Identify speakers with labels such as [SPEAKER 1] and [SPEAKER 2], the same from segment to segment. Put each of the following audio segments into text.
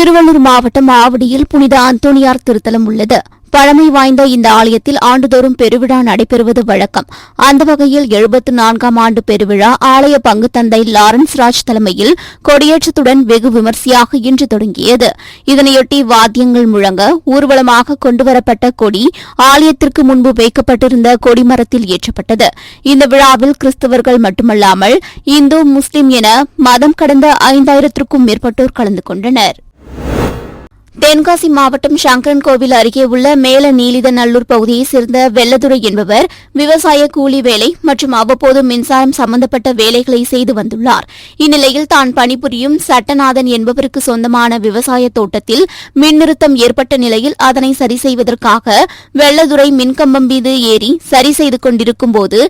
[SPEAKER 1] திருவள்ளூர் மாவட்டம் ஆவடியில் புனித அந்தோனியார் திருத்தலம் உள்ளது பழமை வாய்ந்த இந்த ஆலயத்தில் ஆண்டுதோறும் பெருவிழா நடைபெறுவது வழக்கம் அந்த வகையில் எழுபத்து நான்காம் ஆண்டு பெருவிழா ஆலய தந்தை லாரன்ஸ் ராஜ் தலைமையில் கொடியேற்றத்துடன் வெகு விமர்சையாக இன்று தொடங்கியது இதனையொட்டி வாத்தியங்கள் முழங்க ஊர்வலமாக கொண்டுவரப்பட்ட கொடி ஆலயத்திற்கு முன்பு வைக்கப்பட்டிருந்த கொடிமரத்தில் ஏற்றப்பட்டது இந்த விழாவில் கிறிஸ்தவர்கள் மட்டுமல்லாமல் இந்து முஸ்லிம் என மதம் கடந்த ஐந்தாயிரத்திற்கும் மேற்பட்டோர் கலந்து கொண்டனா் தென்காசி மாவட்டம் சங்கரன் கோவில் அருகே உள்ள மேல நீலித நல்லூர் பகுதியைச் சேர்ந்த வெள்ளதுரை என்பவர் விவசாய கூலி வேலை மற்றும் அவ்வப்போது மின்சாரம் சம்பந்தப்பட்ட வேலைகளை செய்து வந்துள்ளார் இந்நிலையில் தான் பணிபுரியும் சட்டநாதன் என்பவருக்கு சொந்தமான விவசாய தோட்டத்தில் மின்னிறுத்தம் ஏற்பட்ட நிலையில் அதனை சரி செய்வதற்காக வெள்ளதுரை மின்கம்பம் மீது ஏறி சரி செய்து கொண்டிருக்கும் போது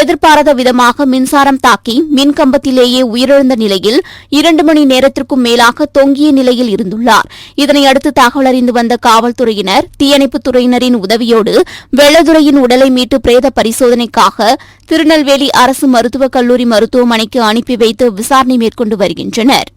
[SPEAKER 1] எதிர்பாராத விதமாக மின்சாரம் தாக்கி மின்கம்பத்திலேயே உயிரிழந்த நிலையில் இரண்டு மணி நேரத்திற்கும் மேலாக தொங்கிய நிலையில் இருந்துள்ளார் இதனை இதையடுத்து தகவல் அறிந்து வந்த காவல்துறையினர் தீயணைப்புத் துறையினரின் உதவியோடு வெள்ளதுறையின் உடலை மீட்டு பிரேத பரிசோதனைக்காக திருநெல்வேலி அரசு மருத்துவக் கல்லூரி மருத்துவமனைக்கு அனுப்பி வைத்து விசாரணை மேற்கொண்டு வருகின்றனா்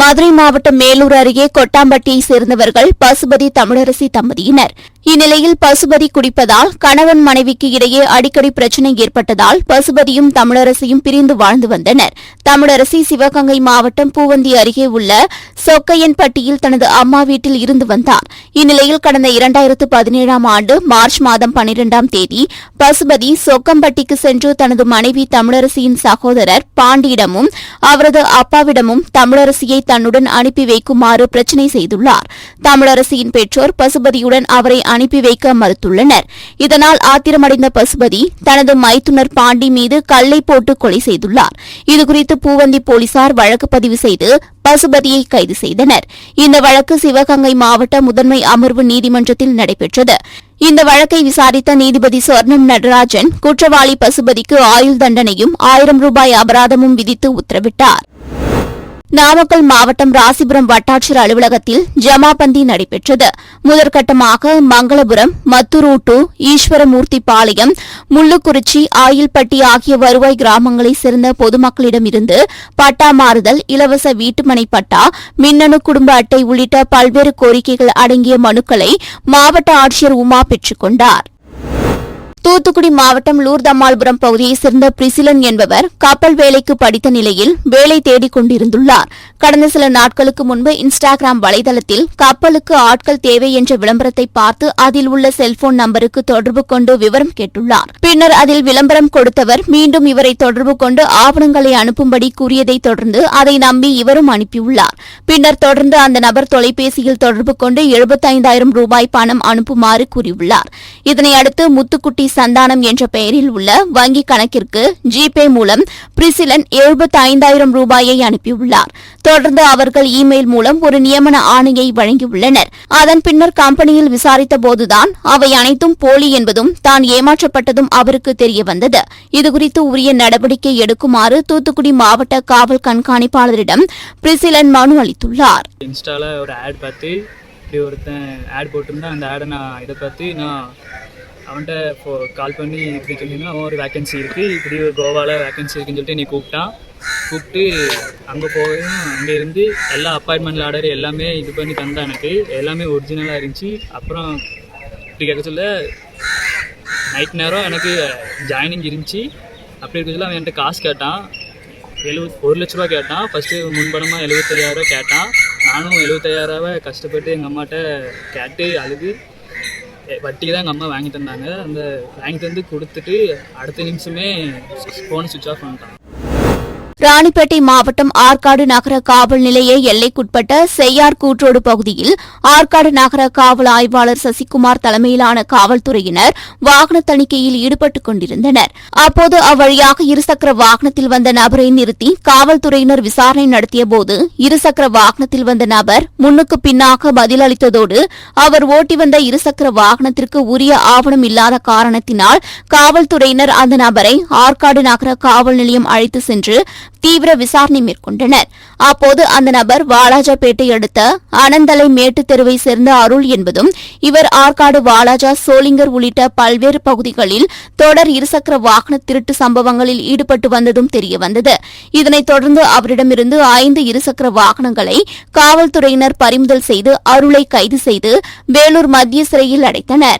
[SPEAKER 1] மதுரை மாவட்டம் மேலூர் அருகே கொட்டாம்பட்டியை சேர்ந்தவர்கள் பசுபதி தமிழரசி தம்பதியினர் இந்நிலையில் பசுபதி குடிப்பதால் கணவன் மனைவிக்கு இடையே அடிக்கடி பிரச்சினை ஏற்பட்டதால் பசுபதியும் தமிழரசியும் பிரிந்து வாழ்ந்து வந்தனர் தமிழரசி சிவகங்கை மாவட்டம் பூவந்தி அருகே உள்ள சொக்கையன்பட்டியில் தனது அம்மா வீட்டில் இருந்து வந்தார் இந்நிலையில் கடந்த இரண்டாயிரத்து பதினேழாம் ஆண்டு மார்ச் மாதம் பனிரெண்டாம் தேதி பசுபதி சொக்கம்பட்டிக்கு சென்று தனது மனைவி தமிழரசியின் சகோதரர் பாண்டியிடமும் அவரது அப்பாவிடமும் தமிழரசியை தன்னுடன் அனுப்பி வைக்குமாறு பிரச்சினை செய்துள்ளார் தமிழரசியின் பெற்றோர் பசுபதியுடன் அவரை அனுப்பி வைக்க மறுத்துள்ளனர் இதனால் ஆத்திரமடைந்த பசுபதி தனது மைத்துனர் பாண்டி மீது கல்லை போட்டு கொலை செய்துள்ளார் இதுகுறித்து பூவந்தி போலீசார் வழக்கு பதிவு செய்து பசுபதியை கைது செய்தனர் இந்த வழக்கு சிவகங்கை மாவட்ட முதன்மை அமர்வு நீதிமன்றத்தில் நடைபெற்றது இந்த வழக்கை விசாரித்த நீதிபதி சொர்ணம் நடராஜன் குற்றவாளி பசுபதிக்கு ஆயுள் தண்டனையும் ஆயிரம் ரூபாய் அபராதமும் விதித்து உத்தரவிட்டார் நாமக்கல் மாவட்டம் ராசிபுரம் வட்டாட்சியர் அலுவலகத்தில் ஜமாபந்தி நடைபெற்றது முதற்கட்டமாக மங்களபுரம் மத்துரூட்டு ஈஸ்வரமூர்த்தி பாளையம் முள்ளுக்குறிச்சி ஆயில்பட்டி ஆகிய வருவாய் கிராமங்களைச் சேர்ந்த பொதுமக்களிடமிருந்து பட்டா மாறுதல் இலவச வீட்டுமனை பட்டா மின்னணு குடும்ப அட்டை உள்ளிட்ட பல்வேறு கோரிக்கைகள் அடங்கிய மனுக்களை மாவட்ட ஆட்சியர் உமா பெற்றுக் கொண்டாா் தூத்துக்குடி மாவட்டம் லூர்தம்மாள்புரம் பகுதியைச் சேர்ந்த பிரிசிலன் என்பவர் கப்பல் வேலைக்கு படித்த நிலையில் வேலை தேடிக் கொண்டிருந்துள்ளார் கடந்த சில நாட்களுக்கு முன்பு இன்ஸ்டாகிராம் வலைதளத்தில் கப்பலுக்கு ஆட்கள் தேவை என்ற விளம்பரத்தை பார்த்து அதில் உள்ள செல்போன் நம்பருக்கு தொடர்பு கொண்டு விவரம் கேட்டுள்ளார் பின்னர் அதில் விளம்பரம் கொடுத்தவர் மீண்டும் இவரை தொடர்பு கொண்டு ஆவணங்களை அனுப்பும்படி கூறியதை தொடர்ந்து அதை நம்பி இவரும் அனுப்பியுள்ளார் பின்னர் தொடர்ந்து அந்த நபர் தொலைபேசியில் தொடர்பு கொண்டு எழுபத்தைந்தாயிரம் ரூபாய் பணம் அனுப்புமாறு கூறியுள்ளார் இதனையடுத்து முத்துக்குட்டி சந்தானம் என்ற பெயரில் உள்ள வங்கிக் கணக்கிற்கு ஜிபே மூலம் பிரிசிலன் எழுபத்தி ஐந்தாயிரம் ரூபாயை அனுப்பியுள்ளார் தொடர்ந்து அவர்கள் இமெயில் மூலம் ஒரு நியமன ஆணையை வழங்கியுள்ளனர் அதன் பின்னர் கம்பெனியில் விசாரித்த போதுதான் அவை அனைத்தும் போலி என்பதும் தான் ஏமாற்றப்பட்டதும் அவருக்கு தெரியவந்தது இதுகுறித்து உரிய நடவடிக்கை எடுக்குமாறு தூத்துக்குடி மாவட்ட காவல் கண்காணிப்பாளரிடம் பிரிசிலன் மனு அளித்துள்ளார் இன்ஸ்டால ஒரு ஆட் பார்த்து இப்படி ஒருத்தன் ஆட் போட்டிருந்தேன் அந்த ஆடை நான் இதை பார்த்து நான் அவன்கிட்ட இப்போ கால் பண்ணி இப்படி சொல்லினா அவன் ஒரு வேக்கன்சி இருக்குது இப்படி ஒரு கோவாவில் வேக்கன்சி இருக்குன்னு சொல்லிட்டு நீ கூப்பிட்டான் கூப்பிட்டு அங்கே போகவும் அங்கேருந்து எல்லா அப்பாயின்மெண்ட் ஆர்டர் எல்லாமே இது பண்ணி தந்தான் எனக்கு எல்லாமே ஒரிஜினலாக இருந்துச்சு அப்புறம் இப்படி கேட்க சொல்ல நைட் நேரம் எனக்கு ஜாயினிங் இருந்துச்சு அப்படி இருக்க சொல்ல அவன் என்கிட்ட காசு கேட்டான் எழுபத் ஒரு லட்ச ரூபா கேட்டான் ஃபஸ்ட்டு முன்பணமாக எழுபத்தஞ்சாயிரரூவா கேட்டான் நானும் எழுபத்தஞ்சாயிரரூவா கஷ்டப்பட்டு எங்கள் அம்மாட்ட கேட்டு அழுது வட்டிக்கு தான் எங்கள் அம்மா வாங்கி தந்தாங்க அந்த வாங்கி தந்து கொடுத்துட்டு அடுத்த நிமிஷமே ஃபோனை சுவிட்ச் ஆஃப் பண்ணிட்டாங்க ராணிப்பேட்டை மாவட்டம் ஆற்காடு நகர காவல் நிலைய எல்லைக்குட்பட்ட செய்யார் கூற்றோடு பகுதியில் ஆற்காடு நகர காவல் ஆய்வாளர் சசிகுமார் தலைமையிலான காவல்துறையினர் வாகன தணிக்கையில் ஈடுபட்டுக் கொண்டிருந்தனர் அப்போது அவ்வழியாக இருசக்கர வாகனத்தில் வந்த நபரை நிறுத்தி காவல்துறையினர் விசாரணை நடத்தியபோது இருசக்கர வாகனத்தில் வந்த நபர் முன்னுக்கு பின்னாக பதிலளித்ததோடு அவர் ஓட்டி வந்த இருசக்கர வாகனத்திற்கு உரிய ஆவணம் இல்லாத காரணத்தினால் காவல்துறையினர் அந்த நபரை ஆற்காடு நகர காவல் நிலையம் அழைத்து சென்று தீவிர விசாரணை மேற்கொண்டனர் அப்போது அந்த நபர் வாலாஜாபேட்டை அடுத்த அனந்தலை மேட்டு தெருவை சேர்ந்த அருள் என்பதும் இவர் ஆற்காடு வாலாஜா சோளிங்கர் உள்ளிட்ட பல்வேறு பகுதிகளில் தொடர் இருசக்கர வாகன திருட்டு சம்பவங்களில் ஈடுபட்டு வந்ததும் தெரியவந்தது இதனைத் தொடர்ந்து அவரிடமிருந்து ஐந்து இருசக்கர வாகனங்களை காவல்துறையினர் பறிமுதல் செய்து அருளை கைது செய்து வேலூர் மத்திய சிறையில் அடைத்தனா்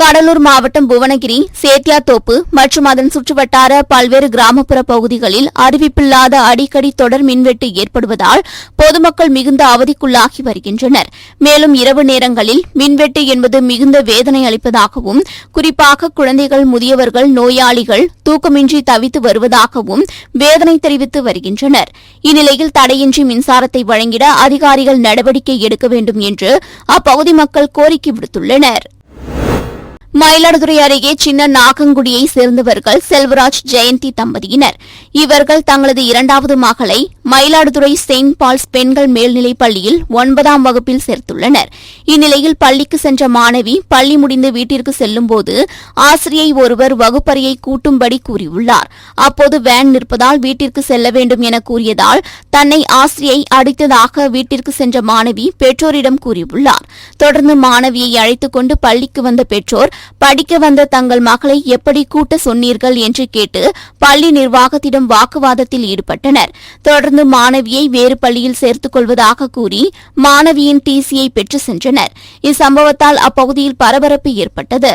[SPEAKER 1] கடலூர் மாவட்டம் புவனகிரி சேத்தியாத்தோப்பு மற்றும் அதன் சுற்றுவட்டார பல்வேறு கிராமப்புற பகுதிகளில் அறிவிப்பில்லாத அடிக்கடி தொடர் மின்வெட்டு ஏற்படுவதால் பொதுமக்கள் மிகுந்த அவதிக்குள்ளாகி வருகின்றனர் மேலும் இரவு நேரங்களில் மின்வெட்டு என்பது மிகுந்த வேதனை அளிப்பதாகவும் குறிப்பாக குழந்தைகள் முதியவர்கள் நோயாளிகள் தூக்கமின்றி தவித்து வருவதாகவும் வேதனை தெரிவித்து வருகின்றனர் இந்நிலையில் தடையின்றி மின்சாரத்தை வழங்கிட அதிகாரிகள் நடவடிக்கை எடுக்க வேண்டும் என்று அப்பகுதி மக்கள் கோரிக்கை விடுத்துள்ளனா் மயிலாடுதுறை அருகே சின்ன நாகங்குடியை சேர்ந்தவர்கள் செல்வராஜ் ஜெயந்தி தம்பதியினர் இவர்கள் தங்களது இரண்டாவது மகளை மயிலாடுதுறை செயின்ட் பால்ஸ் பெண்கள் மேல்நிலைப் பள்ளியில் ஒன்பதாம் வகுப்பில் சேர்த்துள்ளனர் இந்நிலையில் பள்ளிக்கு சென்ற மாணவி பள்ளி முடிந்து வீட்டிற்கு செல்லும்போது ஆசிரியை ஒருவர் வகுப்பறையை கூட்டும்படி கூறியுள்ளார் அப்போது வேன் நிற்பதால் வீட்டிற்கு செல்ல வேண்டும் என கூறியதால் தன்னை ஆசிரியை அடித்ததாக வீட்டிற்கு சென்ற மாணவி பெற்றோரிடம் கூறியுள்ளார் தொடர்ந்து மாணவியை அழைத்துக் கொண்டு பள்ளிக்கு வந்த பெற்றோர் படிக்க வந்த தங்கள் மகளை எப்படி கூட்ட சொன்னீர்கள் என்று கேட்டு பள்ளி நிர்வாகத்திடம் வாக்குவாதத்தில் ஈடுபட்டனர் தொடர்ந்து மாணவியை வேறு பள்ளியில் சேர்த்துக் கொள்வதாக கூறி மாணவியின் டிசியை பெற்று சென்றனர் இச்சம்பவத்தால் அப்பகுதியில் பரபரப்பு ஏற்பட்டது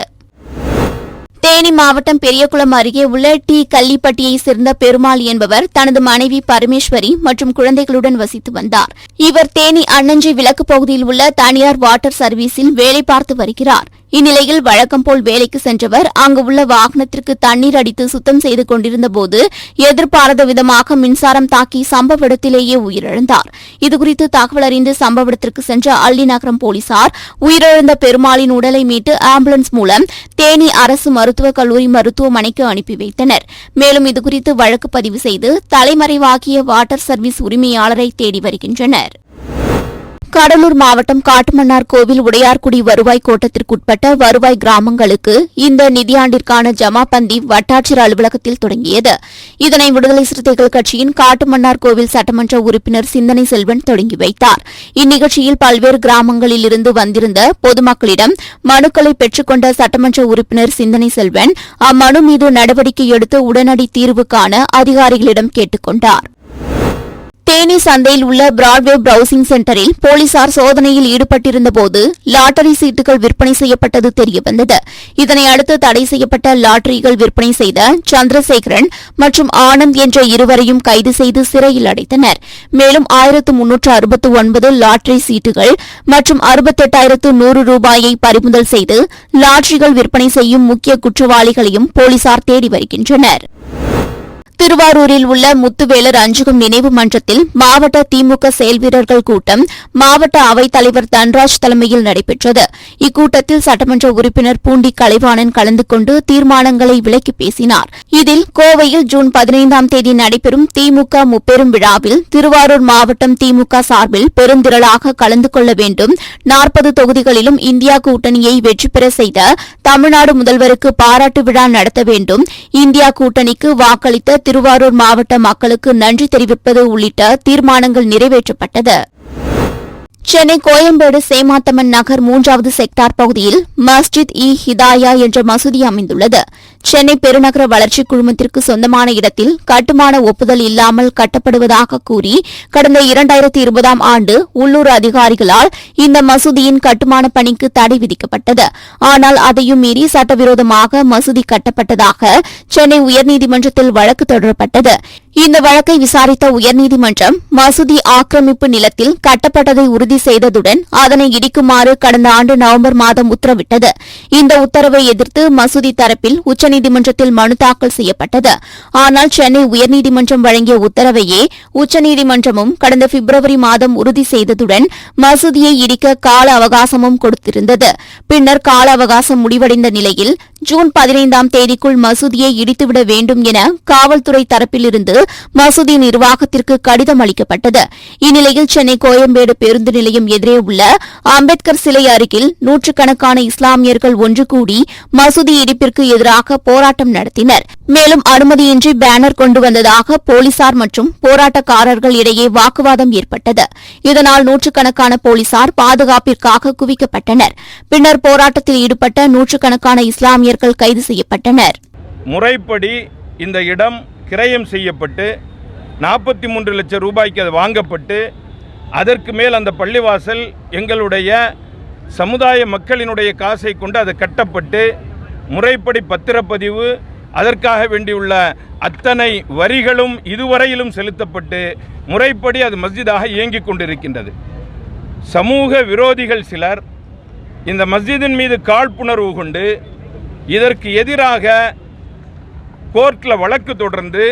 [SPEAKER 1] தேனி மாவட்டம் பெரியகுளம் அருகே உள்ள டி கள்ளிப்பட்டியை சேர்ந்த பெருமாள் என்பவர் தனது மனைவி பரமேஸ்வரி மற்றும் குழந்தைகளுடன் வசித்து வந்தார் இவர் தேனி அன்னஞ்சி விளக்கு பகுதியில் உள்ள தனியார் வாட்டர் சர்வீஸில் வேலை பார்த்து வருகிறார் இந்நிலையில் வழக்கம் போல் வேலைக்கு சென்றவர் அங்கு உள்ள வாகனத்திற்கு தண்ணீர் அடித்து சுத்தம் செய்து கொண்டிருந்தபோது எதிர்பாராத விதமாக மின்சாரம் தாக்கி சம்பவ இடத்திலேயே உயிரிழந்தார் இதுகுறித்து தகவல் அறிந்து சம்பவ இடத்திற்கு சென்ற நகரம் போலீசார் உயிரிழந்த பெருமாளின் உடலை மீட்டு ஆம்புலன்ஸ் மூலம் தேனி அரசு மருத்துவக் கல்லூரி மருத்துவமனைக்கு அனுப்பி வைத்தனர் மேலும் இதுகுறித்து வழக்கு பதிவு செய்து தலைமறைவாகிய வாட்டர் சர்வீஸ் உரிமையாளரை தேடி வருகின்றனர் கடலூர் மாவட்டம் காட்டுமன்னார் கோவில் உடையார்குடி வருவாய் கோட்டத்திற்குட்பட்ட வருவாய் கிராமங்களுக்கு இந்த நிதியாண்டிற்கான ஜமாபந்தி வட்டாட்சியர் அலுவலகத்தில் தொடங்கியது இதனை விடுதலை சிறுத்தைகள் கட்சியின் காட்டுமன்னார் கோவில் சட்டமன்ற உறுப்பினர் சிந்தனை செல்வன் தொடங்கி வைத்தார் இந்நிகழ்ச்சியில் பல்வேறு கிராமங்களில் இருந்து வந்திருந்த பொதுமக்களிடம் மனுக்களை பெற்றுக்கொண்ட சட்டமன்ற உறுப்பினர் சிந்தனை செல்வன் அம்மனு மீது நடவடிக்கை எடுத்து உடனடி தீர்வு காண அதிகாரிகளிடம் கேட்டுக் கொண்டாா் தேனி சந்தையில் உள்ள பிராட்வே பிரவுசிங் சென்டரில் போலீசார் சோதனையில் ஈடுபட்டிருந்தபோது லாட்டரி சீட்டுகள் விற்பனை செய்யப்பட்டது தெரியவந்தது இதனை அடுத்து தடை செய்யப்பட்ட லாட்டரிகள் விற்பனை செய்த சந்திரசேகரன் மற்றும் ஆனந்த் என்ற இருவரையும் கைது செய்து சிறையில் அடைத்தனர் மேலும் ஆயிரத்து முன்னூற்று அறுபத்து ஒன்பது லாட்டரி சீட்டுகள் மற்றும் அறுபத்தெட்டாயிரத்து நூறு ரூபாயை பறிமுதல் செய்து லாட்டரிகள் விற்பனை செய்யும் முக்கிய குற்றவாளிகளையும் போலீசார் தேடி வருகின்றனர் திருவாரூரில் உள்ள முத்துவேலர் அஞ்சுகம் நினைவு மன்றத்தில் மாவட்ட திமுக செயல் வீரர்கள் கூட்டம் மாவட்ட அவைத் தலைவர் தன்ராஜ் தலைமையில் நடைபெற்றது இக்கூட்டத்தில் சட்டமன்ற உறுப்பினர் பூண்டி கலைவாணன் கலந்து கொண்டு தீர்மானங்களை விலக்கி பேசினார் இதில் கோவையில் ஜூன் பதினைந்தாம் தேதி நடைபெறும் திமுக முப்பெரும் விழாவில் திருவாரூர் மாவட்டம் திமுக சார்பில் பெருந்திரளாக கலந்து கொள்ள வேண்டும் நாற்பது தொகுதிகளிலும் இந்தியா கூட்டணியை வெற்றி பெற செய்த தமிழ்நாடு முதல்வருக்கு பாராட்டு விழா நடத்த வேண்டும் இந்தியா கூட்டணிக்கு வாக்களித்த திருவாரூர் மாவட்ட மக்களுக்கு நன்றி தெரிவிப்பது உள்ளிட்ட தீர்மானங்கள் நிறைவேற்றப்பட்டது சென்னை கோயம்பேடு சேமாத்தம்மன் நகர் மூன்றாவது செக்டார் பகுதியில் மஸ்ஜித் இ ஹிதாயா என்ற மசூதி அமைந்துள்ளது சென்னை பெருநகர வளர்ச்சிக் குழுமத்திற்கு சொந்தமான இடத்தில் கட்டுமான ஒப்புதல் இல்லாமல் கட்டப்படுவதாக கூறி கடந்த இரண்டாயிரத்தி இருபதாம் ஆண்டு உள்ளூர் அதிகாரிகளால் இந்த மசூதியின் கட்டுமான பணிக்கு தடை விதிக்கப்பட்டது ஆனால் அதையும் மீறி சட்டவிரோதமாக மசூதி கட்டப்பட்டதாக சென்னை உயர்நீதிமன்றத்தில் வழக்கு தொடரப்பட்டது இந்த வழக்கை விசாரித்த உயர்நீதிமன்றம் மசூதி ஆக்கிரமிப்பு நிலத்தில் கட்டப்பட்டதை உறுதி செய்ததுடன் அதனை இடிக்குமாறு கடந்த ஆண்டு நவம்பர் மாதம் உத்தரவிட்டது இந்த உத்தரவை எதிர்த்து மசூதி தரப்பில் உச்சநீதிமன்றம் உயர்நீதிமன்றத்தில் மனு தாக்கல் செய்யப்பட்டது ஆனால் சென்னை உயர்நீதிமன்றம் வழங்கிய உத்தரவையே உச்சநீதிமன்றமும் கடந்த பிப்ரவரி மாதம் உறுதி செய்ததுடன் மசூதியை இடிக்க கால அவகாசமும் கொடுத்திருந்தது பின்னர் கால அவகாசம் முடிவடைந்த நிலையில் ஜூன் பதினைந்தாம் தேதிக்குள் மசூதியை இடித்துவிட வேண்டும் என காவல்துறை தரப்பிலிருந்து மசூதி நிர்வாகத்திற்கு கடிதம் அளிக்கப்பட்டது இந்நிலையில் சென்னை கோயம்பேடு பேருந்து நிலையம் எதிரே உள்ள அம்பேத்கர் சிலை அருகில் நூற்றுக்கணக்கான இஸ்லாமியர்கள் ஒன்று கூடி மசூதி இடிப்பிற்கு எதிராக போராட்டம் நடத்தினர் மேலும் அனுமதியின்றி பேனர் கொண்டு வந்ததாக போலீசார் மற்றும் போராட்டக்காரர்கள் இடையே வாக்குவாதம் ஏற்பட்டது இதனால் நூற்றுக்கணக்கான போலீசார் பாதுகாப்பிற்காக குவிக்கப்பட்டனர் பின்னர் போராட்டத்தில் ஈடுபட்ட நூற்றுக்கணக்கான இஸ்லாமியர்கள் கைது செய்யப்பட்டனர்
[SPEAKER 2] முறைப்படி இந்த இடம் கிரயம் செய்யப்பட்டு நாற்பத்தி மூன்று லட்சம் ரூபாய்க்கு அது வாங்கப்பட்டு அதற்கு மேல் அந்த பள்ளிவாசல் எங்களுடைய சமுதாய மக்களினுடைய காசை கொண்டு அது கட்டப்பட்டு முறைப்படி பத்திரப்பதிவு அதற்காக வேண்டியுள்ள அத்தனை வரிகளும் இதுவரையிலும் செலுத்தப்பட்டு முறைப்படி அது மஸ்ஜிதாக இயங்கிக் கொண்டிருக்கின்றது சமூக விரோதிகள் சிலர் இந்த மஸ்ஜிதின் மீது காழ்ப்புணர்வு கொண்டு இதற்கு எதிராக கோர்ட்டில் வழக்கு தொடர்ந்து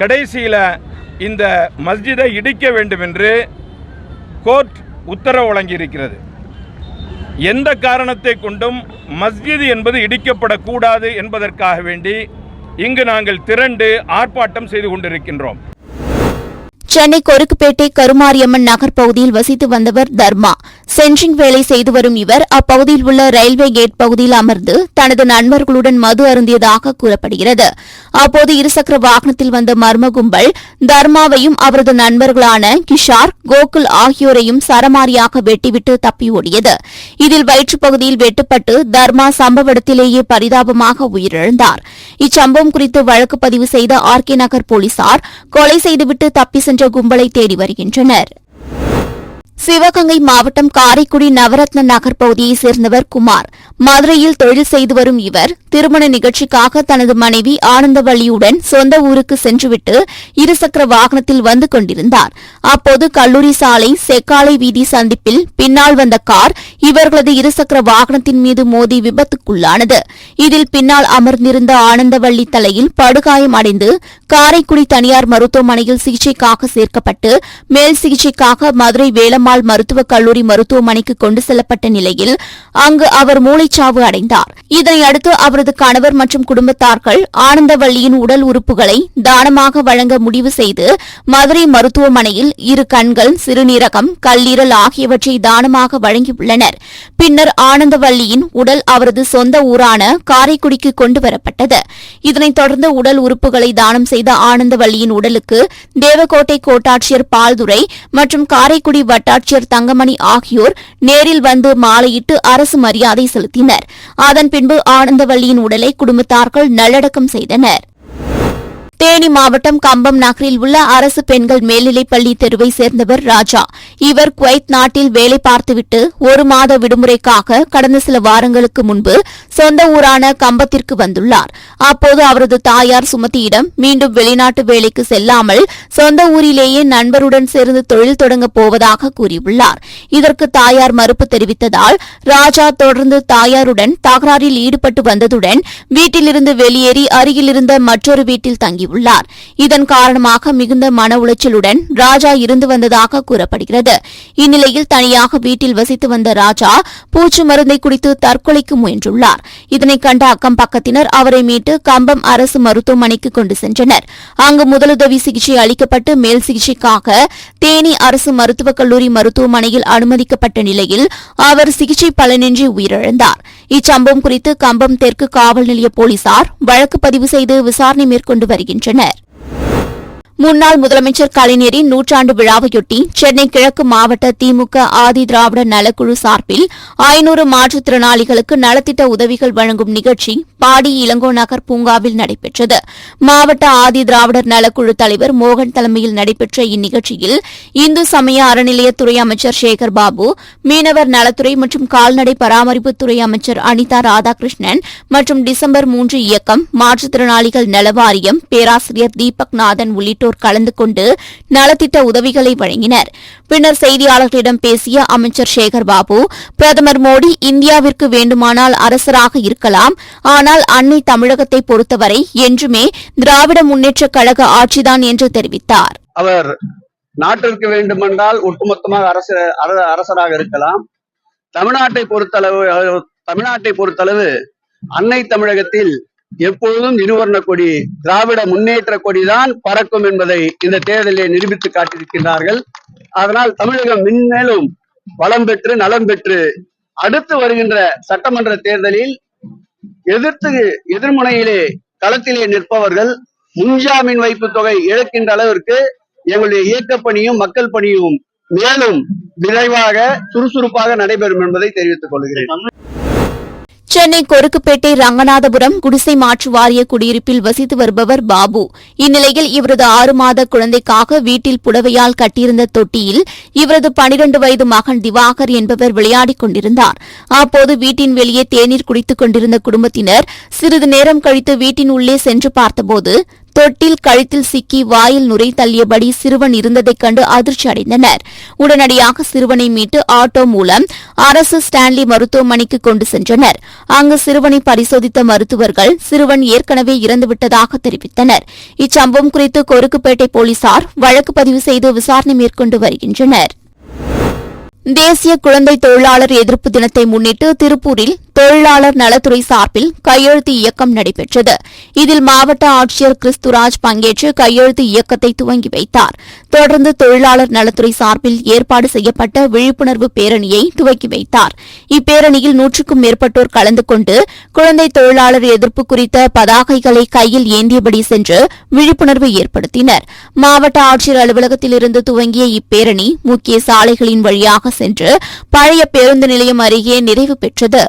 [SPEAKER 2] கடைசியில் இந்த மஸ்ஜிதை இடிக்க வேண்டும் என்று கோர்ட் உத்தரவு வழங்கியிருக்கிறது எந்த காரணத்தை கொண்டும் மஸ்ஜிது என்பது இடிக்கப்படக்கூடாது என்பதற்காக வேண்டி இங்கு நாங்கள் திரண்டு ஆர்ப்பாட்டம் செய்து கொண்டிருக்கின்றோம்
[SPEAKER 1] சென்னை கொருக்குப்பேட்டை கருமாரியம்மன் நகர் பகுதியில் வசித்து வந்தவர் தர்மா சென்ட்ரிங் வேலை செய்து வரும் இவர் அப்பகுதியில் உள்ள ரயில்வே கேட் பகுதியில் அமர்ந்து தனது நண்பர்களுடன் மது அருந்தியதாக கூறப்படுகிறது அப்போது இருசக்கர வாகனத்தில் வந்த மர்ம கும்பல் தர்மாவையும் அவரது நண்பர்களான கிஷார் கோகுல் ஆகியோரையும் சரமாரியாக வெட்டிவிட்டு தப்பி ஓடியது இதில் வயிற்றுப்பகுதியில் வெட்டுப்பட்டு தர்மா சம்பவ இடத்திலேயே பரிதாபமாக உயிரிழந்தார் இச்சம்பவம் குறித்து வழக்கு பதிவு செய்த ஆர் கே நகர் போலீசார் கொலை செய்துவிட்டு தப்பி சென்ற என்ற கும்பலை தேடி வருகின்றனர் சிவகங்கை மாவட்டம் காரைக்குடி நவரத்ன நகர் பகுதியைச் சேர்ந்தவர் குமார் மதுரையில் தொழில் செய்து வரும் இவர் திருமண நிகழ்ச்சிக்காக தனது மனைவி ஆனந்தவள்ளியுடன் சொந்த ஊருக்கு சென்றுவிட்டு இருசக்கர வாகனத்தில் வந்து கொண்டிருந்தார் அப்போது கல்லூரி சாலை செக்காலை வீதி சந்திப்பில் பின்னால் வந்த கார் இவர்களது இருசக்கர வாகனத்தின் மீது மோதி விபத்துக்குள்ளானது இதில் பின்னால் அமர்ந்திருந்த ஆனந்தவள்ளி தலையில் படுகாயம் அடைந்து காரைக்குடி தனியார் மருத்துவமனையில் சிகிச்சைக்காக சேர்க்கப்பட்டு மேல் சிகிச்சைக்காக மதுரை வேளம் பெருமாள் மருத்துவக் கல்லூரி மருத்துவமனைக்கு கொண்டு செல்லப்பட்ட நிலையில் அங்கு அவர் மூளைச்சாவு அடைந்தார் இதனையடுத்து அவரது கணவர் மற்றும் குடும்பத்தார்கள் ஆனந்தவள்ளியின் உடல் உறுப்புகளை தானமாக வழங்க முடிவு செய்து மதுரை மருத்துவமனையில் இரு கண்கள் சிறுநீரகம் கல்லீரல் ஆகியவற்றை தானமாக வழங்கியுள்ளனர் பின்னர் ஆனந்தவள்ளியின் உடல் அவரது சொந்த ஊரான காரைக்குடிக்கு கொண்டுவரப்பட்டது இதனைத் தொடர்ந்து உடல் உறுப்புகளை தானம் செய்த ஆனந்தவள்ளியின் உடலுக்கு தேவகோட்டை கோட்டாட்சியர் பால்துரை மற்றும் காரைக்குடி வட்ட வட்டாட்சியர் தங்கமணி ஆகியோர் நேரில் வந்து மாலையிட்டு அரசு மரியாதை செலுத்தினர் அதன் பின்பு ஆனந்தவள்ளியின் உடலை குடும்பத்தார்கள் நல்லடக்கம் செய்தனா் தேனி மாவட்டம் கம்பம் நகரில் உள்ள அரசு பெண்கள் மேல்நிலைப்பள்ளி தெருவை சேர்ந்தவர் ராஜா இவர் குவைத் நாட்டில் வேலை பார்த்துவிட்டு ஒரு மாத விடுமுறைக்காக கடந்த சில வாரங்களுக்கு முன்பு சொந்த ஊரான கம்பத்திற்கு வந்துள்ளார் அப்போது அவரது தாயார் சுமதியிடம் மீண்டும் வெளிநாட்டு வேலைக்கு செல்லாமல் சொந்த ஊரிலேயே நண்பருடன் சேர்ந்து தொழில் தொடங்கப் போவதாக கூறியுள்ளார் இதற்கு தாயார் மறுப்பு தெரிவித்ததால் ராஜா தொடர்ந்து தாயாருடன் தகராறில் ஈடுபட்டு வந்ததுடன் வீட்டிலிருந்து வெளியேறி அருகிலிருந்த மற்றொரு வீட்டில் தங்கியுள்ளார் கூறியுள்ளார் இதன் காரணமாக மிகுந்த மன உளைச்சலுடன் ராஜா இருந்து வந்ததாக கூறப்படுகிறது இந்நிலையில் தனியாக வீட்டில் வசித்து வந்த ராஜா பூச்சி மருந்தை குடித்து தற்கொலைக்கு முயன்றுள்ளார் இதனை கண்ட அக்கம் பக்கத்தினர் அவரை மீட்டு கம்பம் அரசு மருத்துவமனைக்கு கொண்டு சென்றனர் அங்கு முதலுதவி சிகிச்சை அளிக்கப்பட்டு மேல் சிகிச்சைக்காக தேனி அரசு மருத்துவக் கல்லூரி மருத்துவமனையில் அனுமதிக்கப்பட்ட நிலையில் அவர் சிகிச்சை பலனின்றி உயிரிழந்தார் இச்சம்பவம் குறித்து கம்பம் தெற்கு காவல் நிலைய போலீசார் வழக்கு பதிவு செய்து விசாரணை மேற்கொண்டு வருகின்றனர் internet. முன்னாள் முதலமைச்சர் கலைஞரின் நூற்றாண்டு விழாவையொட்டி சென்னை கிழக்கு மாவட்ட திமுக ஆதி திராவிட நலக்குழு சார்பில் ஐநூறு மாற்றுத்திறனாளிகளுக்கு நலத்திட்ட உதவிகள் வழங்கும் நிகழ்ச்சி பாடி இளங்கோ நகர் பூங்காவில் நடைபெற்றது மாவட்ட ஆதி திராவிடர் நலக்குழு தலைவர் மோகன் தலைமையில் நடைபெற்ற இந்நிகழ்ச்சியில் இந்து சமய அறநிலையத்துறை அமைச்சர் சேகர் பாபு மீனவர் நலத்துறை மற்றும் கால்நடை பராமரிப்புத்துறை அமைச்சர் அனிதா ராதாகிருஷ்ணன் மற்றும் டிசம்பர் மூன்று இயக்கம் மாற்றுத்திறனாளிகள் நலவாரியம் பேராசிரியர் தீபக் நாதன் உள்ளிட்டோர் உள்ளிட்டோர் கலந்து கொண்டு நலத்திட்ட உதவிகளை வழங்கினர் பின்னர் செய்தியாளர்களிடம் பேசிய அமைச்சர் சேகர் பாபு பிரதமர் மோடி இந்தியாவிற்கு வேண்டுமானால் அரசராக இருக்கலாம் ஆனால் அன்னை தமிழகத்தை பொறுத்தவரை என்றுமே திராவிட முன்னேற்றக் கழக ஆட்சிதான் என்று தெரிவித்தார்
[SPEAKER 3] அவர் நாட்டிற்கு வேண்டுமென்றால் ஒட்டுமொத்தமாக அரசு அரசராக இருக்கலாம் தமிழ்நாட்டை பொறுத்தளவு தமிழ்நாட்டை பொறுத்தளவு அன்னை தமிழகத்தில் எப்பொழுதும் இருவர்ண கொடி திராவிட முன்னேற்ற கொடிதான் பறக்கும் என்பதை இந்த தேர்தலிலே நிரூபித்து காட்டியிருக்கிறார்கள் அதனால் தமிழகம் மின்மேலும் வளம் பெற்று நலம் பெற்று அடுத்து வருகின்ற சட்டமன்ற தேர்தலில் எதிர்த்து எதிர்முனையிலே களத்திலே நிற்பவர்கள் முன்ஜாமீன் வைப்பு தொகை இழக்கின்ற அளவிற்கு எங்களுடைய இயக்க பணியும் மக்கள் பணியும் மேலும் விரைவாக சுறுசுறுப்பாக நடைபெறும் என்பதை தெரிவித்துக் கொள்கிறேன்
[SPEAKER 1] சென்னை கொருக்குப்பேட்டை ரங்கநாதபுரம் குடிசை மாற்று வாரிய குடியிருப்பில் வசித்து வருபவர் பாபு இந்நிலையில் இவரது ஆறு மாத குழந்தைக்காக வீட்டில் புடவையால் கட்டியிருந்த தொட்டியில் இவரது பனிரண்டு வயது மகன் திவாகர் என்பவர் விளையாடிக் கொண்டிருந்தார் அப்போது வீட்டின் வெளியே தேநீர் குடித்துக் கொண்டிருந்த குடும்பத்தினர் சிறிது நேரம் கழித்து வீட்டின் உள்ளே சென்று பார்த்தபோது தொட்டில் கழுத்தில் சிக்கி வாயில் நுரை தள்ளியபடி சிறுவன் இருந்ததைக் கண்டு அதிர்ச்சி அடைந்தனர் உடனடியாக சிறுவனை மீட்டு ஆட்டோ மூலம் அரசு ஸ்டான்லி மருத்துவமனைக்கு கொண்டு சென்றனர் அங்கு சிறுவனை பரிசோதித்த மருத்துவர்கள் சிறுவன் ஏற்கனவே இறந்துவிட்டதாக தெரிவித்தனர் இச்சம்பவம் குறித்து கொருக்குப்பேட்டை போலீசார் வழக்கு பதிவு செய்து விசாரணை மேற்கொண்டு வருகின்றனர் தேசிய குழந்தை தொழிலாளர் எதிர்ப்பு தினத்தை முன்னிட்டு திருப்பூரில் தொழிலாளர் நலத்துறை சார்பில் கையெழுத்து இயக்கம் நடைபெற்றது இதில் மாவட்ட ஆட்சியர் கிறிஸ்துராஜ் பங்கேற்று கையெழுத்து இயக்கத்தை துவங்கி வைத்தார் தொடர்ந்து தொழிலாளர் நலத்துறை சார்பில் ஏற்பாடு செய்யப்பட்ட விழிப்புணர்வு பேரணியை துவக்கி வைத்தார் இப்பேரணியில் நூற்றுக்கும் மேற்பட்டோர் கலந்து கொண்டு குழந்தை தொழிலாளர் எதிர்ப்பு குறித்த பதாகைகளை கையில் ஏந்தியபடி சென்று விழிப்புணர்வு ஏற்படுத்தினர் மாவட்ட ஆட்சியர் அலுவலகத்திலிருந்து துவங்கிய இப்பேரணி முக்கிய சாலைகளின் வழியாக சென்று பழைய பேருந்து நிலையம் அருகே நிறைவு பெற்றது